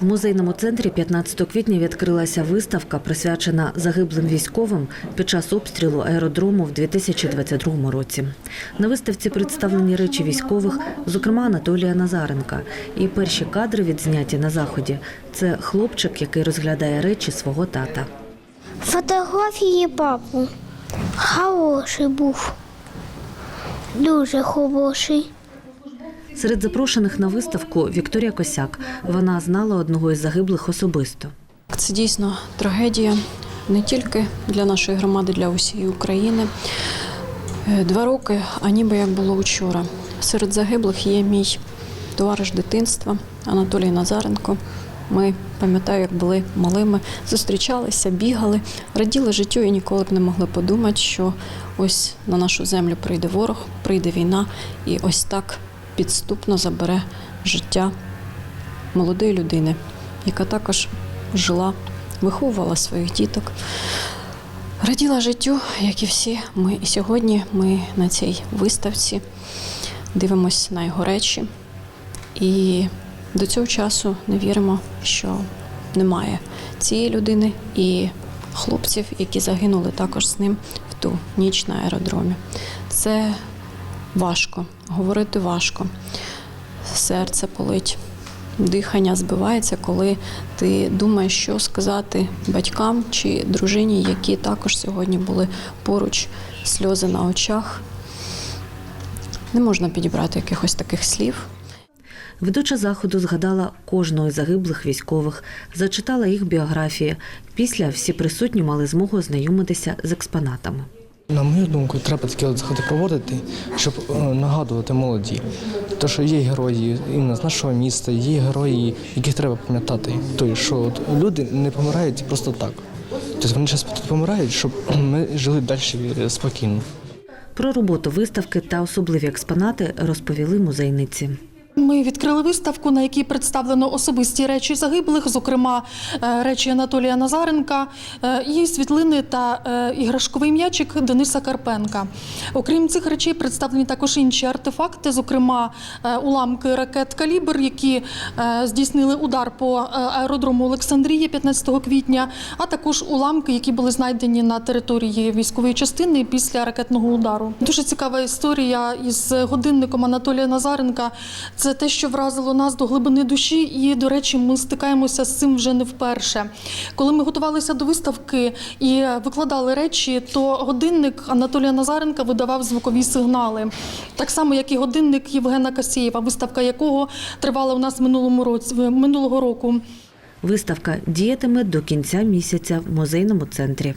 В музейному центрі 15 квітня відкрилася виставка, присвячена загиблим військовим під час обстрілу аеродрому в 2022 році. На виставці представлені речі військових, зокрема Анатолія Назаренка. І перші кадри відзняті на заході. Це хлопчик, який розглядає речі свого тата. Фотографії папу. Хороший був. Дуже хороший. Серед запрошених на виставку Вікторія Косяк. Вона знала одного із загиблих особисто. Це дійсно трагедія не тільки для нашої громади, для усієї України. Е, Два роки, а ніби як було вчора. Серед загиблих є мій товариш дитинства Анатолій Назаренко. Ми пам'ятаю, як були малими, зустрічалися, бігали, раділи життю і ніколи б не могли подумати, що ось на нашу землю прийде ворог, прийде війна, і ось так підступно забере життя молодої людини, яка також жила, виховувала своїх діток, раділа життю, як і всі. Ми і сьогодні ми на цій виставці дивимося на його речі. І до цього часу не віримо, що немає цієї людини і хлопців, які загинули також з ним в ту ніч на аеродромі. Це важко, говорити важко. Серце болить, дихання збивається, коли ти думаєш, що сказати батькам чи дружині, які також сьогодні були поруч, сльози на очах. Не можна підібрати якихось таких слів. Ведуча заходу згадала кожного із загиблих військових, зачитала їх біографії. Після всі присутні мали змогу ознайомитися з експонатами. На мою думку, треба такі заходи проводити, щоб е, нагадувати молоді. Те, що є герої іменно з нашого міста, є герої, яких треба пам'ятати. Тобто, що от люди не помирають просто так. Тобто вони зараз помирають, щоб ми жили далі спокійно. Про роботу виставки та особливі експонати розповіли музейниці. Ми відкрили виставку, на якій представлено особисті речі загиблих, зокрема е, речі Анатолія Назаренка е, і світлини та е, іграшковий м'ячик Дениса Карпенка. Окрім цих речей, представлені також інші артефакти, зокрема е, уламки ракет Калібр, які е, здійснили удар по е, аеродрому Олександрії 15 квітня, а також уламки, які були знайдені на території військової частини після ракетного удару. Дуже цікава історія із годинником Анатолія Назаренка. Це те, що вразило нас до глибини душі, і, до речі, ми стикаємося з цим вже не вперше. Коли ми готувалися до виставки і викладали речі, то годинник Анатолія Назаренка видавав звукові сигнали, так само, як і годинник Євгена Касєєва, виставка якого тривала у нас минулому році минулого року. Виставка діятиме до кінця місяця в музейному центрі.